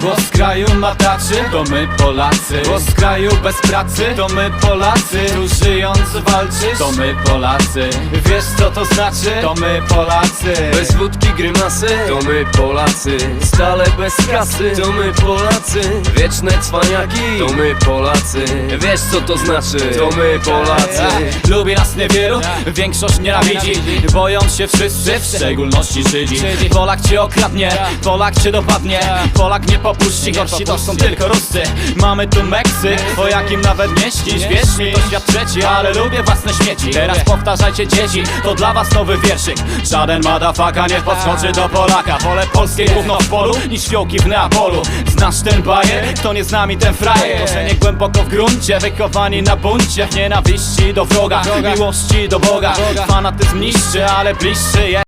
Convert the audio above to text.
Głos kraju mataczy, to my Polacy. Głos kraju bez pracy, to my Polacy. Tu żyjąc walczysz, to my Polacy. Wiesz co to znaczy? To my Polacy. Bez wódki grymasy, to my Polacy. Stale bez kasy, to my Polacy. Wieczne cwaniaki, to my Polacy. Wiesz co to znaczy, to my Polacy Ach, Lubię nas niewielu, większość nienawidzi Boją się wszyscy, w szczególności Żydzi. Polak cię okradnie, Polak cię dopadnie Polak nie popuści, gorsi to są tylko Ruscy. Mamy tu Meksyk, o jakim nawet nie śnisz. Mi, to świat trzeci, ale lubię własne śmieci. Teraz powtarzajcie dzieci, to dla was nowy wierszyk. Żaden madafaka nie podskoczy do Polaka. Wolę polskie gówno w polu, niż fiołki w Neapolu Znasz ten bajer? Kto nie z nami ten frajer. Korzenie głęboko w gruncie, wychowani na buncie W nienawiści do wroga, miłości do Boga. Fanatyzm niszczy, ale bliższy jest